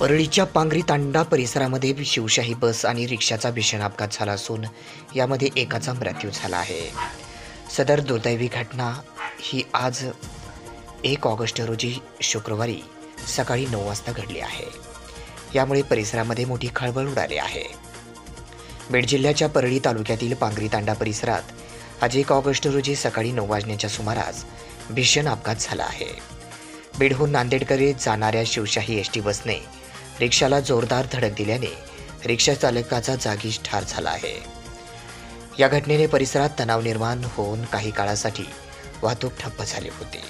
परळीच्या पांगरी तांडा परिसरामध्ये शिवशाही बस आणि रिक्षाचा भीषण अपघात झाला असून यामध्ये एकाचा मृत्यू झाला आहे. सदर दुर्दैवी घटना ही आज एक ऑगस्ट रोजी शुक्रवारी सकाळी नऊ वाजता घडली आहे. यामुळे परिसरामध्ये मोठी खळबळ उडाली आहे. बीड जिल्ह्याच्या परळी तालुक्यातील पांगरी तांडा परिसरात आज एक ऑगस्ट रोजी सकाळी नऊ वाजण्याच्या सुमारास भीषण अपघात झाला आहे. बीडहून नांदेडकडे जाणाऱ्या शिवशाही एस टी बसने रिक्षाला जोरदार धडक दिल्याने रिक्षा चालकाचा जागीच ठार झाला आहे. या घटनेने परिसरात तणाव निर्माण होऊन काही काळासाठी वाहतूक ठप्प झाली होती.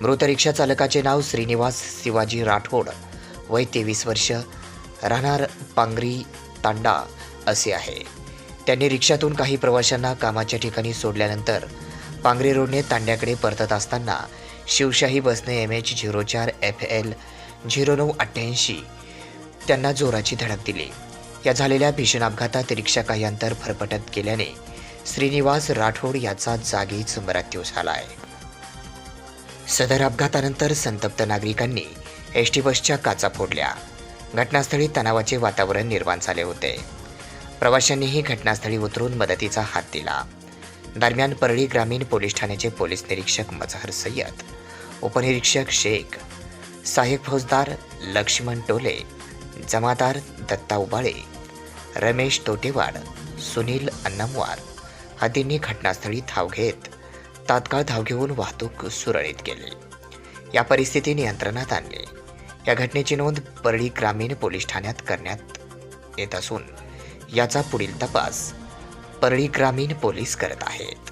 मृत रिक्षा चालकाचे नाव श्रीनिवास शिवाजी राठोड वय तेवीस वर्ष राहणार पांगरी तांडा असे आहे. त्यांनी रिक्षातून काही प्रवाशांना कामाच्या ठिकाणी सोडल्यानंतर पांगरी रोडने तांड्याकडे परतत असताना शिवशाही बसने एम एच झिरो चार एफ एल झिरो नऊ अठ्ठ्याऐंशी त्यांना जोराची धडक दिली. या झालेल्या भीषण अपघातात रिक्षा काही अंतर फरफटत गेल्याने श्रीनिवास राठोड याचा जागीच मृत्यू झाला आहे सदर अपघातानंतर संतप्त नागरिकांनी एस टी बसच्या काचा फोडल्या. घटनास्थळी तणावाचे वातावरण निर्माण झाले होते. प्रवाशांनीही घटनास्थळी उतरून मदतीचा हात दिला. दरम्यान परळी ग्रामीण पोलीस ठाण्याचे पोलीस निरीक्षक मजहर सय्यद उपनिरीक्षक शेख सहाय्यक फौजदार लक्ष्मण टोले जमादार दत्ता उबाळे रमेश तोटेवाड सुनील अन्नमवार आदींनी घटनास्थळी धाव घेत तात्काळ धाव घेऊन वाहतूक सुरळीत केली. या परिस्थिती नियंत्रणात आणली. या घटनेची नोंद परळी ग्रामीण पोलीस ठाण्यात करण्यात येत असून याचा पुढील तपास परळी ग्रामीण पोलीस करत आहेत.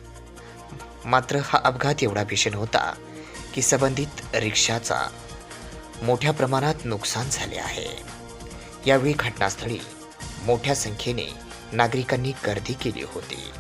मात्र हा अपघात एवढा भीषण होता की संबंधित रिक्षाचा मोठ्या प्रमाणात नुकसान झाले आहे. यावेळी घटनास्थळी मोठ्या संख्येने नागरिकांनी गर्दी केली होती.